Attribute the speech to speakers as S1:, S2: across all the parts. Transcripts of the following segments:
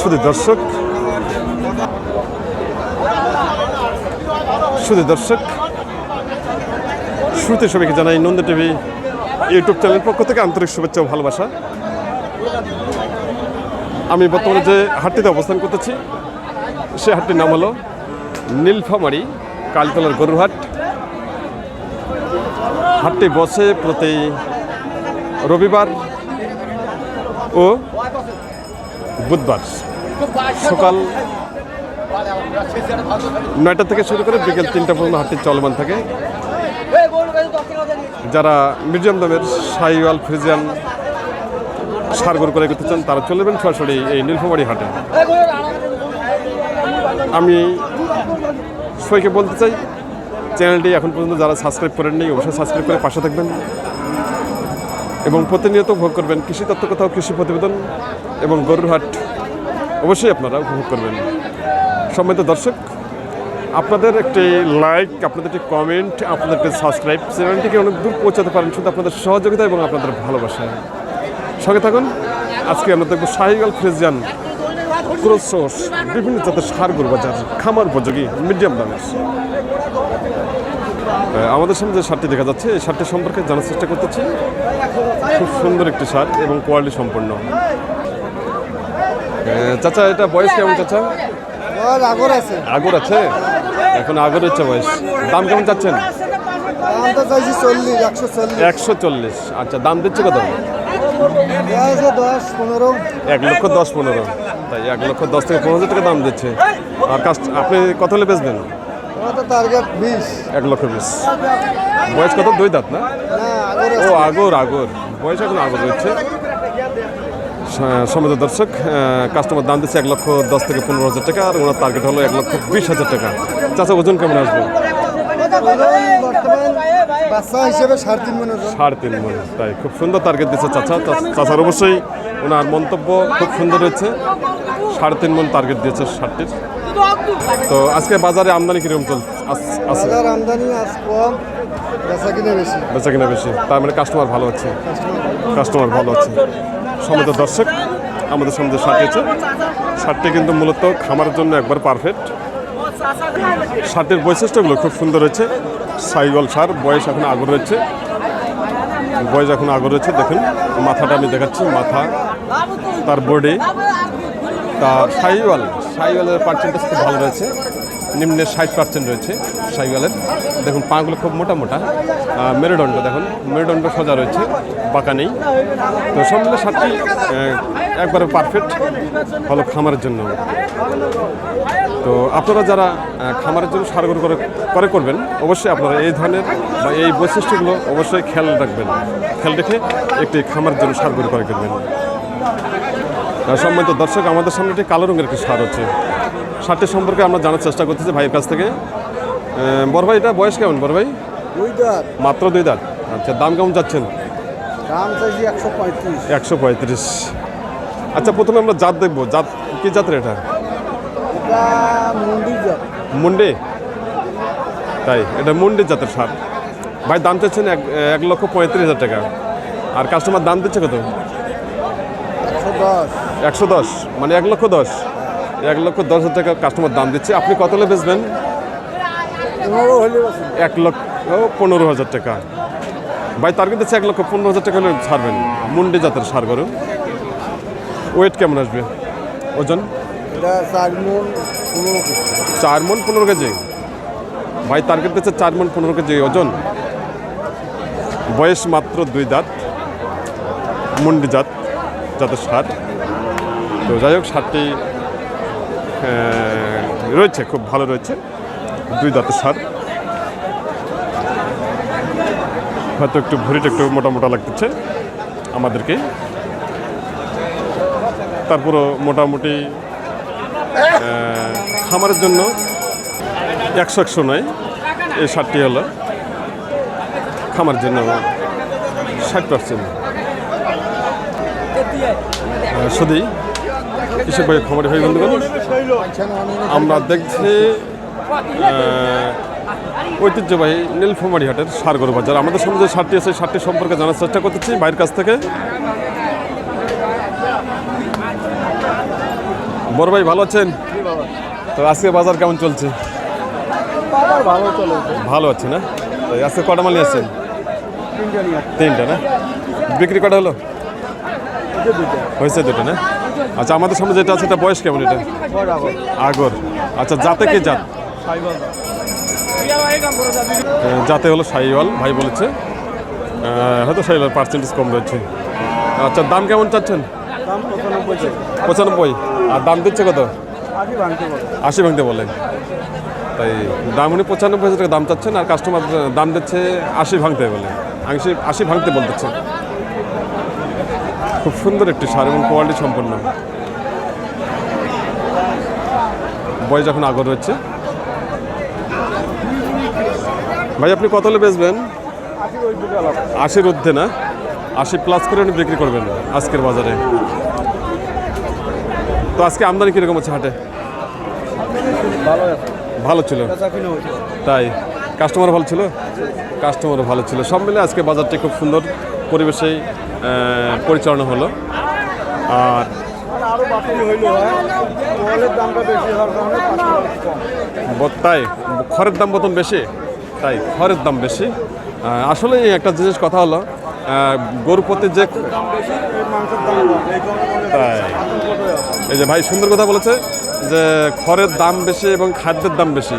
S1: শুধু দর্শক। শুধু দর্শক, শুরুতে সবাইকে জানাই নন্দা টিভি ইউটিউব চ্যানেল পক্ষ থেকে আন্তরিক শুভেচ্ছা ও ভালোবাসা। আমি বর্তমানে যে হাটটিতে অবস্থান করতেছি, সে হাটটির নাম হলো নীলফামারি কালতলার গরুরহাট হাটটি বসে প্রতি রবিবার ও বুধবার সকাল নয়টা থেকে শুরু করে বিকেল তিনটা পর্যন্ত হাটটি চলমান থাকে। যারা মিডিয়াম দামের সাইওয়াল ফ্রিজিয়ান সার করে করতে চান, তারা চলে যাবেন সরাসরি এই নীলফামারি হাটে। আমি সবাইকে বলতে চাই, চ্যানেলটি এখন পর্যন্ত যারা সাবস্ক্রাইব করেননি অবশ্যই সাবস্ক্রাইব করে পাশে থাকবেন এবং প্রতিনিয়ত ভোগ করবেন কৃষি তত্ত্ব কোথাও কৃষি প্রতিবেদন এবং গরুর হাট অবশ্যই আপনারা উপভোগ করবেন। সম্মানিত দর্শক, আপনাদের একটি লাইক আপনাদের একটি কমেন্ট আপনাদের একটি সাবস্ক্রাইব চ্যানেলটিকে অনেক দূর পৌঁছাতে পারেন শুধু আপনাদের সহযোগিতা এবং আপনাদের ভালোবাসায় সঙ্গে থাকুন, আজকে আমরা দেখব শাহিগাল ফ্রেজিয়ান ক্রোসোস বিভিন্ন জাতের সার গরু বাজার, খামার উপযোগী মিডিয়াম দামের। আমাদের সামনে যে শার্টটি দেখা যাচ্ছে, এই শার্টটি সম্পর্কে জানার চেষ্টা করতেছি। খুব সুন্দর একটি শার্ট এবং কোয়ালিটি সম্পন্ন। চাচা এটা বয়স কেমন চাচা?
S2: আগর আছে।
S1: আগর আছে? এখন আগর হচ্ছে বয়স। দাম কেমন চাচ্ছেন?
S2: একশো চল্লিশ।
S1: আচ্ছা দাম দিচ্ছে কত? এক লক্ষ দশ পনেরো। তাই এক লক্ষ দশ থেকে পনেরো টাকা দাম দিচ্ছে। আর কাস্ট আপনি কত হলে বেচবেন? এক লক্ষ বিশ। বয়স কত? দুই দাঁত না? ও আগর আগর। বয়স এখন আগর রয়েছে সমিত দর্শক কাস্টমার দাম দিচ্ছে এক লক্ষ দশ থেকে পনেরো হাজার টাকা আর ওনার টার্গেট হলো এক লক্ষ বিশ হাজার টাকা। চাচা ওজন কেমন আসবে?
S2: সাড়ে তিন মন
S1: তাই খুব সুন্দর টার্গেট দিচ্ছে চাচা। চাচার অবশ্যই ওনার মন্তব্য খুব সুন্দর হয়েছে। সাড়ে তিন মন টার্গেট দিয়েছে ষাটটির। তো আজকে বাজারে আমদানি কীরকম চল আছে?
S2: আমদানি আজ কম বেচা কিনে বেশি।
S1: বেচা কিনা বেশি তার মানে কাস্টমার ভালো আছে। কাস্টমার ভালো আছে। সমিত দর্শক, আমাদের সামনে শার্ট আছে শার্টটি কিন্তু মূলত খামারের জন্য একবার পারফেক্ট শার্টের বৈশিষ্ট্যগুলো খুব সুন্দর হয়েছে সাইওয়াল সার, বয়স এখন আগর রয়েছে বয়স এখন আগর রয়েছে দেখুন, মাথাটা আমি দেখাচ্ছি, মাথা, তার বডি তার সাইওয়াল। সাইওয়ালের পার্সেন্টেজ খুব ভালো রয়েছে। নিম্নে ষাট পার্সেন্ট রয়েছে সাইওয়ালের দেখুন, পাগুলো খুব মোটা মোটা। মেরুদণ্ড, দেখুন, মেরুদণ্ড সোজা রয়েছে, বাঁকা নেই। তো সব মিলে সাতটি একবারে পারফেক্ট হলো খামারের জন্য। তো আপনারা যারা খামারের জন্য সার গরু করে করে করবেন, অবশ্যই আপনারা এই ধরনের বা এই বৈশিষ্ট্যগুলো অবশ্যই খেয়াল রাখবেন। খেয়াল রেখে একটি খামারের জন্য সার গরু করে করবেন। সম্মানিত দর্শক, আমাদের সামনে একটি কালো রঙের একটি সার হচ্ছে সারটির সম্পর্কে আমরা জানার চেষ্টা করতেছি ভাইয়ের কাছ থেকে। বড় ভাই এটা বয়স কেমন বড় ভাই?
S2: দুই দাঁত।
S1: মাত্র দুই দাঁত? আচ্ছা দাম কেমন যাচ্ছেন
S2: দাম চাইছি একশো পঁয়ত্রিশ।
S1: একশো পঁয়ত্রিশ। আচ্ছা প্রথমে আমরা জাত দেখব। জাত কি জাতের এটা? মুন্ডে তাই এটা মুন্ডে জাতের সার। ভাই দাম চাচ্ছেন এক এক লক্ষ পঁয়ত্রিশ হাজার টাকা। আর কাস্টমার দাম দিচ্ছে কত?
S2: একশো দশ
S1: মানে এক লক্ষ দশ। এক লক্ষ দশ হাজার টাকা কাস্টমার দাম দিচ্ছে। আপনি কত হলে বেচবেন? এক লক্ষ পনেরো হাজার টাকা। ভাই টার্গেট দিচ্ছে এক লক্ষ পনেরো হাজার টাকা হলে ছাড়বেন। মুন্ডি জাতের সার গরু। ওয়েট কেমন আসবে? ওজন?
S2: এটা চার মন পনেরো কেজি।
S1: ভাই টার্গেট দিচ্ছে চার মন পনেরো কেজি ওজন। বয়স মাত্র দুই দাঁত। মুন্ডি জাত জাতের সার। তো যাই হোক সারটি রয়েছে, খুব ভালো রয়েছে। দুই দাঁতের সার হয়তো একটু ভুঁড়িটা একটু মোটা মোটা লাগতেছে আমাদেরকে। তারপরও মোটামুটি খামারের জন্য একশো একশো নয়, এই সারটি হলো। খামার জন্য ষাট পার্সেন্ট শুধু কৃষক ভাই খামারি ভাই বন্ধুগণ আমরা দেখছি ঐতিহ্যবাহী নীলফুমারি হাটের সারগরু বাজার। আমাদের সামনে যে সারটি আছে সারটি সম্পর্কে জানার চেষ্টা করতেছি বাইরের কাছ থেকে। বড় ভাই ভালো আছেন? তো আজকে বাজার কেমন চলছে?
S2: ভালো চলে।
S1: ভালো আছে না? তো আজকে কটা মালি নিয়ে। আসছেন তিনটা না? বিক্রি কটা হলো? হয়েছে দুটো না? আচ্ছা আমাদের সামনে যেটা আছে, এটা বয়স কেমন এটা? আগর। আচ্ছা জাতে কে জাত? জাতে হলো সাইওয়াল, ভাই বলেছে। হয়তো সাইওয়াল পার্সেন্টেজ কম রয়েছে। আচ্ছা দাম কেমন চাচ্ছেন?
S2: পঁচানব্বই।
S1: আর দাম দিচ্ছে কত?
S2: আশি ভাঙতে বলে।
S1: তাই দাম উনি পঁচানব্বই হাজার টাকা দাম চাচ্ছেন, আর কাস্টমার দাম দিচ্ছে আশি ভাঙতে বলে। আশি আশি ভাঙতে বলতেছে। খুব সুন্দর একটি সার এবং কোয়ালিটি সম্পন্ন। বয়স এখন আগর রয়েছে ভাই, আপনি কত হলে বেচবেন? আশির ঊর্ধ্বে না? আশি প্লাস করে উনি বিক্রি করবেন আজকের বাজারে। তো আজকে আমদানি কীরকম আছে হাটে?
S2: ভালো
S1: ছিল। তাই। কাস্টমার ভালো ছিল? কাস্টমারও ভালো ছিল। সব মিলে আজকে বাজারটি খুব সুন্দর। পরিবেশেই আহ, পরিচালনা হলো। আর তাই খড়ের দাম মতন বেশি তাই খড়ের দাম বেশি। আসলে একটা জিনিস কথা হলো গরু প্রতি যে তাই এই যে ভাই সুন্দর কথা বলেছে যে খড়ের দাম বেশি এবং খাদ্যের দাম বেশি।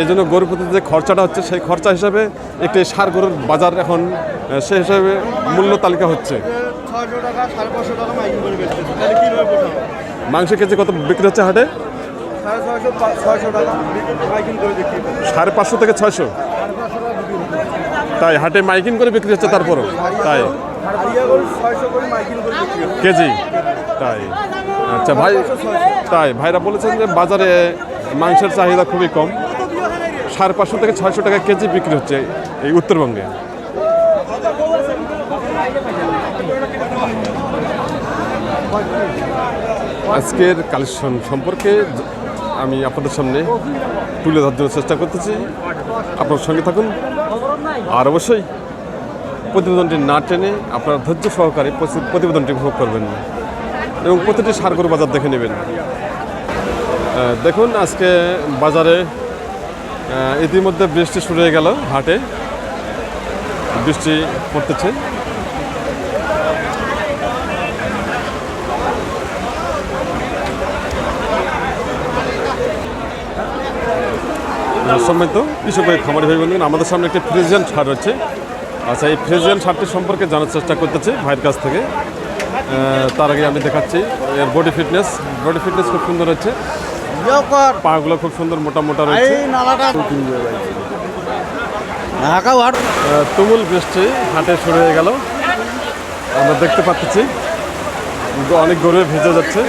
S1: এই জন্য গরুর প্রতি যে খরচাটা হচ্ছে সেই খরচা হিসাবে একটি সার গরুর বাজার এখন সেই হিসাবে মূল্য তালিকা হচ্ছে। মাংস কেজি কত বিক্রি হচ্ছে হাটে?
S2: সাড়ে
S1: পাঁচশো থেকে ছয়শো। তাই হাটে মাইকিং করে বিক্রি হচ্ছে তারপরও। তাই। কেজি। তাই। আচ্ছা ভাই, তাই, ভাইরা বলেছেন যে বাজারে মাংসের চাহিদা খুবই কম। সাড়ে পাঁচশো থেকে ছয়শো টাকা কেজি বিক্রি হচ্ছে এই উত্তরবঙ্গে। আজকের কালেকশন সম্পর্কে আমি আপনাদের সামনে তুলে ধরার জন্য চেষ্টা করতেছি। আপনার সঙ্গে থাকুন। আর অবশ্যই প্রতিবেদনটি না টেনে আপনারা ধৈর্য সহকারে প্রতি- প্রতিবেদনটি উপভোগ করবেন এবং প্রতিটি সারগর বাজার দেখে নেবেন। দেখুন, আজকে বাজারে ইতিমধ্যে বৃষ্টি শুরু হয়ে গেল হাটে। বৃষ্টি পড়তেছে। সম্মানিত কৃষক খামারি ভাই বন্ধুগণ আমাদের সামনে একটি ফ্রিজিয়ান সার রয়েছে। আচ্ছা এই ফ্রিজিয়ান সারটি সম্পর্কে জানার চেষ্টা করতেছি ভাইয়ের কাছ থেকে। তার আগে আমি দেখাচ্ছি এর বডি ফিটনেস বডি ফিটনেস খুব সুন্দর হচ্ছে। পাগুলো খুব সুন্দর মোটা মোটা রয়েছে। তুমুল বৃষ্টি হাটে শুরু হয়ে গেল। আমরা দেখতে পাচ্ছি অনেক গরু ভেজে যাচ্ছে।